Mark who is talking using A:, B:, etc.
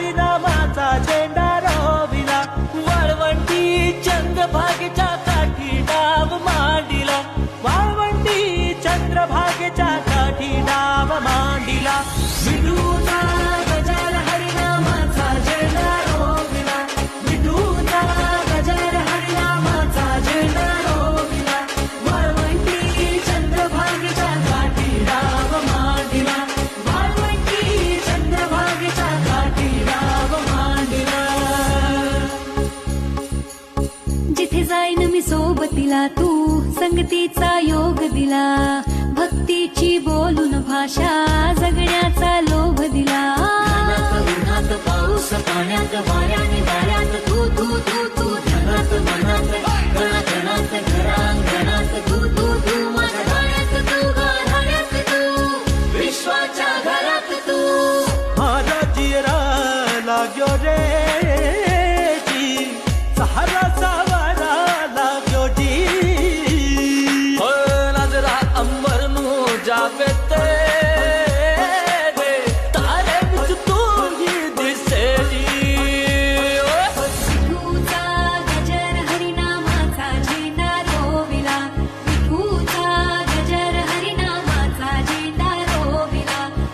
A: हरिनामाचा झेंडा रोविला वळवंटी चंद भागीचा
B: जिथे जाईन मी सोबतीला तू संगतीचा योग दिला. भक्तीची बोलून भाषा जगण्याचा लोभ दिला.
A: उन्हात पाऊस पाण्यात वाऱ्याने वाऱ्यात तू तू तू तू धनात मनात कणाकणात घरांगणात तू तू तू माझ्या गाण्यात तू गाण्यात तू विश्वाच्या घरात तू. राजिरा लाग्यो रे. per te.